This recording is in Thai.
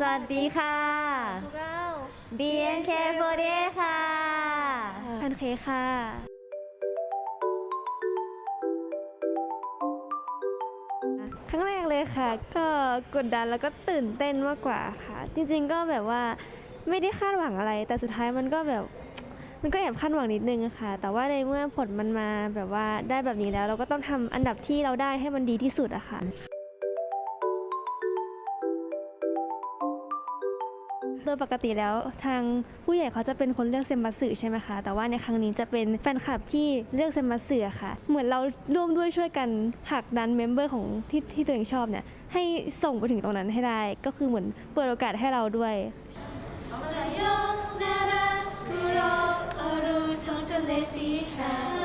สวัสดีค่ะ พวกเรา BNK48 ค่ะแพนเค้กค่ะ ครั้งแรกเลยค่ะ ก็กดดันแล้วก็ตื่นเต้นมากกว่าค่ะ จริงๆก็แบบว่าไม่ได้คาดหวังอะไร แต่สุดท้ายมันก็แบบ มันก็แอบคาดหวังนิดนึงอะค่ะ แต่ว่าในเมื่อผลมันมาแบบว่าได้แบบนี้แล้ว เราก็ต้องทำอันดับที่เราได้ให้มันดีที่สุดอะค่ะ โดยปกติแล้วทางผู้ใหญ่เขาจะเป็นคนเลือกเซมบัสสึใช่ไหมคะ แต่ว่าในครั้งนี้จะเป็นแฟนคลับที่เลือกเซมบัสสึอค่ะ เหมือนเราร่วมด้วยช่วยกันผลักดันเมมเบอร์ของที่ที่ตัวเองชอบเนี่ยให้ส่งไปถึงตรงนั้นให้ได้ ก็คือเหมือนเปิดโอกาสให้เราด้วยนาราคุโรอรุท้องทะเลสีคราม